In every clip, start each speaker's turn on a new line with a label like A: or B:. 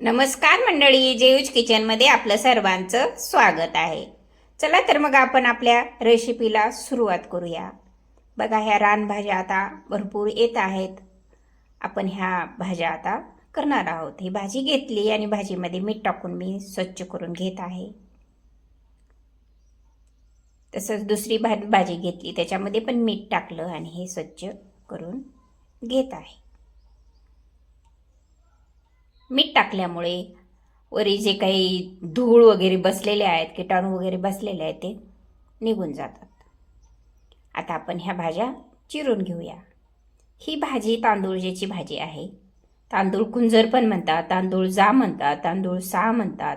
A: नमस्कार मंडळी जेयूज किचनमध्ये आपलं सर्वांचं स्वागत आहे. चला तर मग आपण आपल्या रेसिपीला सुरुवात करूया. बघा ह्या रानभाज्या आता भरपूर येत आहेत. आपण ह्या भाज्या आता करणार आहोत. ही भाजी घेतली आणि भाजीमध्ये मीठ टाकून मी स्वच्छ करून घेत आहे. तसंच दुसरी भा भाजी घेतली त्याच्यामध्ये पण मीठ टाकलं आणि हे स्वच्छ करून घेत आहे. मीठ टाकल्यामुळे वरी जे काही धूळ वगैरे बसलेले आहेत किटाणू वगैरे बसलेले आहेत ते निघून जातात. आता आपण ह्या भाज्या चिरून घेऊया. ही भाजी तांदूळजेची भाजी आहे तांदूळ कुंजर पण म्हणतात तांदूळ जा म्हणतात तांदूळ सा म्हणतात.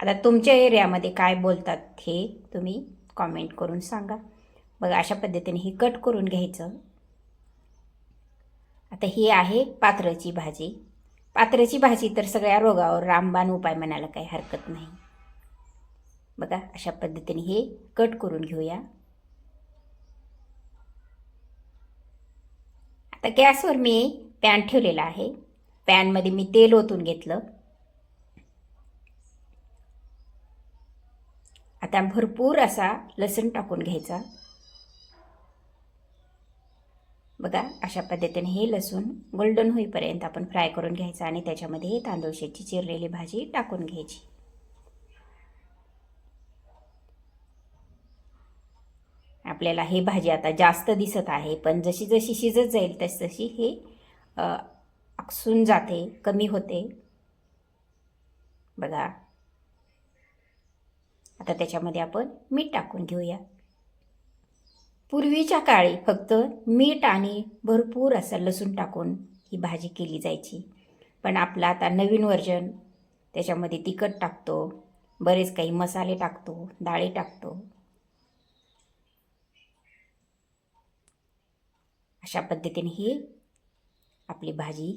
A: आता तुमच्या एरियामध्ये काय बोलतात हे तुम्ही कॉमेंट करून सांगा. बघा अशा पद्धतीने हे कट करून घ्यायचं. आता ही आहे पात्राची भाजी. पात्राची भाजी तर सगळ्या रोगावर रामबाण उपाय म्हणायला काही हरकत नाही. बघा अशा पद्धतीने हे कट करून घेऊया. आता गॅसवर मी पॅन ठेवलेला आहे. पॅनमध्ये मी तेल ओतून घेतलं. आता भरपूर असा लसूण टाकून घ्यायचा. बघा अशा पद्धतीने हे लसूण गोल्डन होईपर्यंत आपण फ्राय करून घ्यायचं आणि त्याच्यामध्ये हे तांदूळशेची चिरलेली भाजी टाकून घ्यायची. आपल्याला हे भाजी आता जास्त दिसत आहे पण जशी जशी शिजत जाईल तशी तशी हे आकसून जाते कमी होते. बघा. आता त्याच्यामध्ये आपण मीठ टाकून घेऊया. पूर्वीच्या काळी फक्त मीठ आणि भरपूर असं लसूण टाकून ही भाजी केली जायची. पण आपलं आता नवीन वर्जन त्याच्यामध्ये तिखट टाकतो बरेच काही मसाले टाकतो डाळी टाकतो. अशा पद्धतीने ही आपली भाजी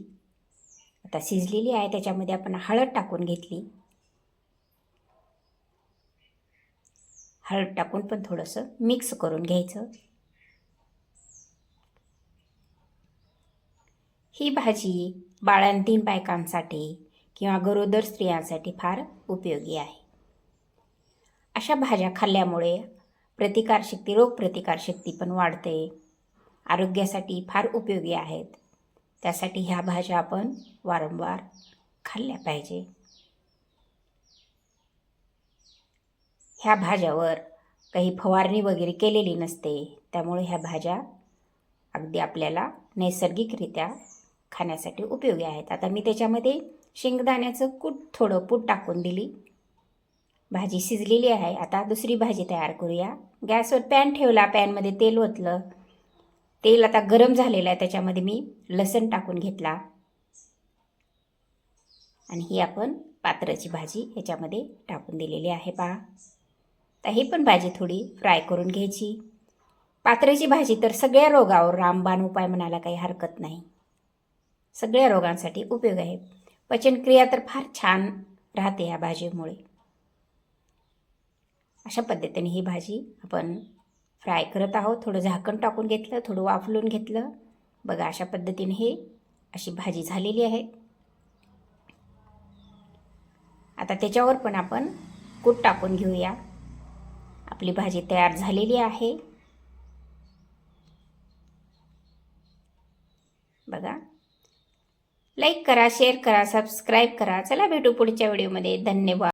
A: आता शिजलेली आहे. त्याच्यामध्ये आपण हळद टाकून घेतली. हळद टाकून पण थोडंसं मिक्स करून घ्यायचं. ही भाजी बाळंतीण बायकांसाठी किंवा गरोदर स्त्रियांसाठी फार उपयोगी आहे. अशा भाज्या खाल्ल्यामुळे प्रतिकारशक्ती रोगप्रतिकारशक्ती पण वाढते. आरोग्यासाठी फार उपयोगी आहेत. त्यासाठी ह्या भाज्या आपण वारंवार खाल्ल्या पाहिजे. ह्या भाज्यावर काही फवारणी वगैरे केलेली नसते. त्यामुळे ह्या भाज्या अगदी आपल्याला नैसर्गिकरित्या खाण्यासाठी उपयोगी आहेत. आता मी त्याच्यामध्ये शेंगदाण्याचं कूट थोडं पूट टाकून दिली. भाजी शिजलेली आहे. आता दुसरी भाजी तयार करूया. गॅसवर पॅन ठेवला. पॅनमध्ये तेल ओतलं. तेल आता गरम झालेलं आहे. त्याच्यामध्ये मी लसण टाकून घेतला. आणि ही आपण पात्राची भाजी ह्याच्यामध्ये टाकून दिलेली आहे. पहा. तर ही पण भाजी थोडी फ्राय करून घ्यायची. पात्राची भाजी तर सगळ्या रोगावर रामबाण उपाय म्हणायला काही हरकत नाही. सगळ्या रोगांसाठी उपयोग आहे. पचनक्रिया तर फार छान राहते या भाजीमुळे. अशा पद्धतीने ही भाजी आपण फ्राय करत आहोत. थोडं झाकण टाकून घेतलं थोडं वाफलून घेतलं. बघा अशा पद्धतीने हे अशी भाजी झालेली आहे. आता त्याच्यावर पण आपण कूट टाकून घेऊया. आपली भाजी तयार झालेली आहे. बघा लाईक करा शेअर करा सबस्क्राईब करा. चला भेटू पुढच्या व्हिडिओमध्ये. धन्यवाद.